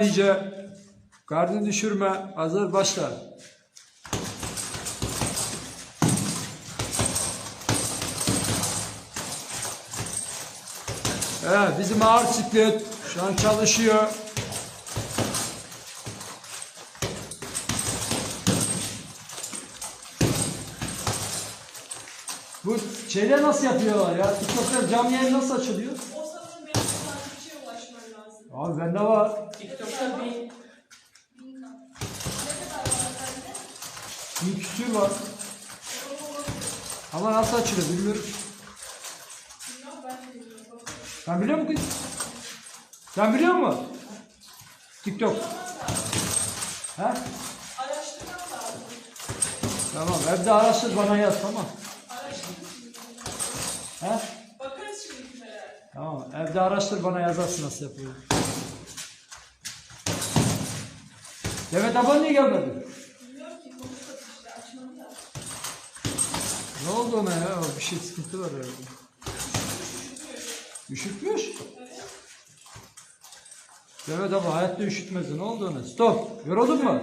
İyice gardını düşürme. Hazır başla. Evet bizim ağır siklet şu an çalışıyor. Bu şeyler nasıl yapıyorlar ya? TikTok'ta canlı yayın nasıl açılıyor? Abi bende var. TikTok'ta bir Bir küsür var. Ama nasıl açılıyor bilmiyorum. Sen biliyor musun kız? Sen biliyor musun? TikTok. He? Tamam evde araştır bana yaz tamam. He? Tamam evde araştır bana yazarsın nasıl yapıyor. Demet abla niye gelmedi? Ne oldu ona ya? Bir şey sıkıntı var herhalde. Üşütmüş. Demet abla hayatta üşütmezdi. Ne oldu ona? Stop. Yoruldun mu?